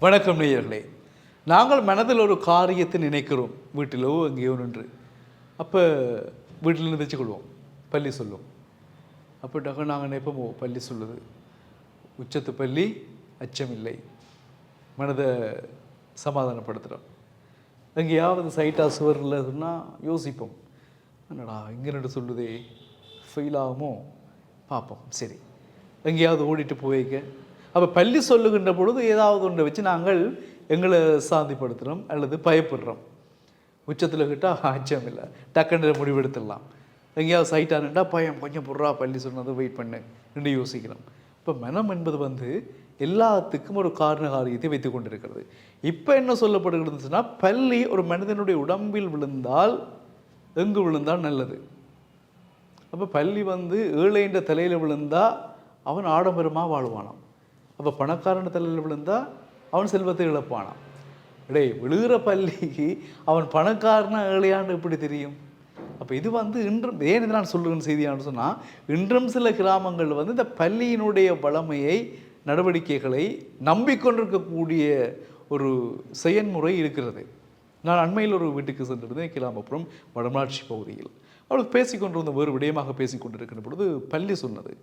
வணக்கம் நேயர்களே. நாங்கள் மனதில் ஒரு காரியத்தை நினைக்கிறோம். வீட்டிலோ எங்கேயோ நின்று. அப்போ வீட்டில் நின்று கொள்வோம். பள்ளி சொல்லுவோம் அப்போ நாங்கள் நினைப்போம்? ஓ பள்ளி சொல்லுது. உச்சத்து பள்ளி அச்சமில்லை மனதை சமாதானப்படுத்துகிறோம் எங்கேயாவது சைட்டா சுவரில் சொன்னால் யோசிப்போம். என்னடா இங்கே ரெண்டு சொல்லுதே? ஃபெயில் ஆகுமோ? பார்ப்போம். சரி. எங்கேயாவது ஓடிட்டு போய்க்க. அப்போ பள்ளி சொல்லுகின்ற பொழுது ஏதாவது ஒன்றை வச்சு நாங்கள் எங்களை சாந்திப்படுத்துகிறோம் அல்லது பயப்படுறோம். உச்சத்தில் கிட்டால் ஆச்சம் இல்லை. டக்குன்ற முடிவெடுத்துடலாம். எங்கேயாவது சைட்டானுண்டா பயம் கொஞ்சம் புறா பள்ளி சொன்னது வெயிட் பண்ணு என்று யோசிக்கிறோம். இப்போ மனம் என்பது வந்து எல்லாத்துக்கும் ஒரு காரண காரியத்தை வைத்து கொண்டிருக்கிறது. இப்போ என்ன சொல்லப்படுகிறது சொன்னால் பள்ளி ஒரு மனிதனுடைய உடம்பில் விழுந்தால் எங்கு விழுந்தால் நல்லது. அப்போ பள்ளி வந்து ஏழைன்ற தலையில் விழுந்தால் அவன் ஆடம்பரமாக வாழ்வானான் அப்போ பணக்காரன் தலையில் விழுந்தா அவன் செல்வத்தை இழப்பானான் டேய் விழுகிற பள்ளிக்கு அவன் பணக்காரனா ஏழையான்னு எப்படி தெரியும்? அப்போ இது வந்து இன்றும் ஏன் இது நான் சொல்லுகிற செய்தியான்னு சொன்னால் இன்றும் சில கிராமங்கள் வந்து இந்த பள்ளியினுடைய வளமையை நடவடிக்கைகளை நம்பிக்கொண்டிருக்கக்கூடிய ஒரு செயன்முறை இருக்கிறது. நான் அண்மையில் ஒரு வீட்டுக்கு சென்றிருந்தேன் கிளாமப்புறம் வடமராட்சி பகுதியில். அவளுக்கு பேசிக்கொண்டிருந்த ஒரு விடயமாக பேசிக்கொண்டிருக்கிற பொழுது பள்ளி சொன்னது.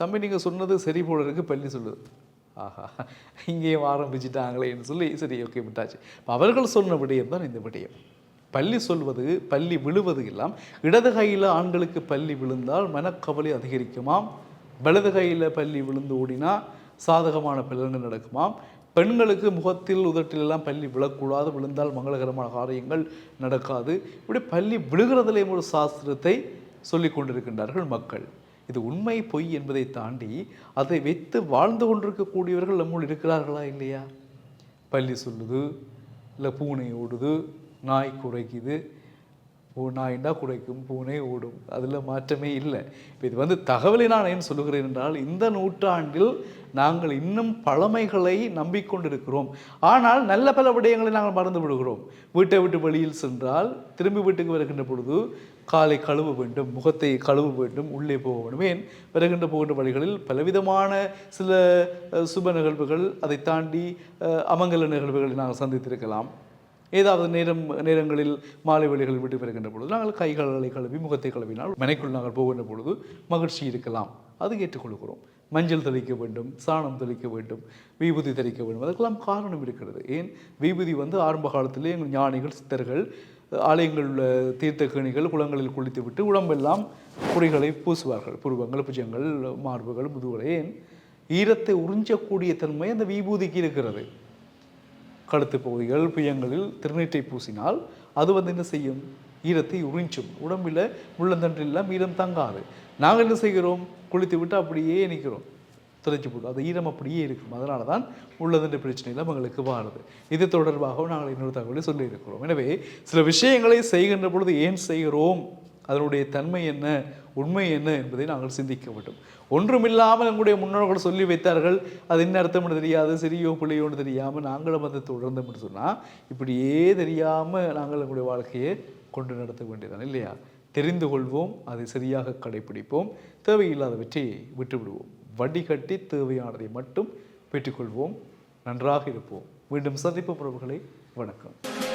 தம்பி நீங்கள் சொன்னது சரி போல இருக்குது பள்ளி சொல்லுது. ஆஹா. இங்கேயும் ஆரம்பிச்சிட்டாங்களேன்னு சொல்லி சரி ஓகே விட்டாச்சு. இப்போ அவர்கள் சொன்ன விடயம் தான் இந்த விடயம். பள்ளி சொல்வது பள்ளி விழுவது எல்லாம் இடது கையில் ஆண்களுக்கு பள்ளி விழுந்தால் மனக்கவலை அதிகரிக்குமாம் வலது கையில் பள்ளி விழுந்து ஓடினா சாதகமான பலன்கள் நடக்குமாம் பெண்களுக்கு முகத்தில் உதட்டில் எல்லாம் பள்ளி விழக்கூடாது விழுந்தால் மங்களகரமான காரியங்கள் நடக்காது. இப்படி பள்ளி விழுகிறதுலேயும் ஒரு சாஸ்திரத்தை சொல்லி கொண்டிருக்கின்றார்கள் மக்கள். இது உண்மை பொய் என்பதை தாண்டி அதை வைத்து வாழ்ந்து கொண்டிருக்கக்கூடியவர்கள் நம்முள் இருக்கிறார்களா இல்லையா? பள்ளி சொல்லுது இல்லை பூனை ஓடுது நாய் குறைக்குது பூ குறைக்கும் பூனை ஓடும். அதில் மாற்றமே இல்லை. இப்போ இது வந்து தகவலை நான் ஏன் சொல்லுகிறேன் என்றால் இந்த நூற்றாண்டில் நாங்கள் இன்னும் பழமைகளை நம்பிக்கொண்டிருக்கிறோம். ஆனால் நல்ல பல விடயங்களை நாங்கள் மறந்து விடுகிறோம். வீட்டை விட்டு வெளியில் சென்றால் திரும்பி வீட்டுக்கு வருகின்ற பொழுது காலை கழுவ வேண்டும் முகத்தை கழுவ வேண்டும் உள்ளே போக வேண்டும். ஏன்? வருகின்ற போகின்ற வழிகளில் பலவிதமான சில சுப நிகழ்வுகள் அதை தாண்டி அமங்கல நிகழ்வுகளை நாங்கள் சந்தித்திருக்கலாம். ஏதாவது நேரம் நேரங்களில் மாலை வேளைகளில் விட்டு பெறுகின்ற பொழுது நாங்கள் கைகளை கழுவி முகத்தை கழுவினால் மனைக்குள் நாங்கள் போகின்ற பொழுது மகிழ்ச்சி இருக்கலாம். அது ஏற்றுக்கொள்கிறோம். மஞ்சள் தெளிக்க வேண்டும் சாணம் தெளிக்க வேண்டும் விபூதி தெளிக்க வேண்டும். அதற்கெல்லாம் காரணம் இருக்கிறது. ஏன்? விபூதி வந்து ஆரம்ப காலத்திலே எங்கள் ஞானிகள் சித்தர்கள் ஆலயங்களில் உள்ள தீர்த்தக்கணிகள் குளங்களில் குளித்து விட்டு உடம்பெல்லாம் குறைகளை பூசுவார்கள். புருவங்கள் புஜங்கள் மார்புகள் முதுகலை ஏன்? ஈரத்தை உறிஞ்சக்கூடிய தன்மை அந்த விபூதிக்கு இருக்கிறது. கழுத்து பகுதிகள் புயங்களில் திருநீற்றை பூசினால் அது வந்து என்ன செய்யும்? ஈரத்தை உறிஞ்சும். உடம்பில் முள்ளந்தண்டில் ஈரம் தங்காது. நாங்கள் என்ன செய்கிறோம்? குளித்து விட்டு அப்படியே நிற்கிறோம். துடைச்சி போட்டு. அது ஈரம் அப்படியே இருக்கும். அதனால தான் உள்ளதென்ற பிரச்சனையில் எங்களுக்கு வாழுது இது தொடர்பாக நாங்கள் இன்னொரு தகவலை சொல்லியிருக்கிறோம். எனவே சில விஷயங்களை செய்கின்ற பொழுது ஏன் செய்கிறோம்? அதனுடைய தன்மை என்ன உண்மை என்ன என்பதை நாங்கள் சிந்திக்க வேண்டும். ஒன்றுமில்லாமல் எங்களுடைய முன்னோர்கள் சொல்லி வைத்தார்கள் அது என்ன அர்த்தம்னு தெரியாது சரியோ பிள்ளையோன்னு தெரியாமல் நாங்களும் அதை தொடர்ந்தோம்னு சொன்னால் இப்படியே தெரியாமல் நாங்கள் எங்களுடைய வாழ்க்கையை கொண்டு நடத்த வேண்டியதான் இல்லையா? தெரிந்து கொள்வோம் அதை சரியாக கடைபிடிப்போம் தேவையில்லாதவற்றை விட்டுவிடுவோம். வடிகட்டி தேவையானதை மட்டும் பெற்றுக்கொள்வோம். நன்றாக இருப்போம். மீண்டும் சந்திப்பு உறவுகளை வணக்கம்.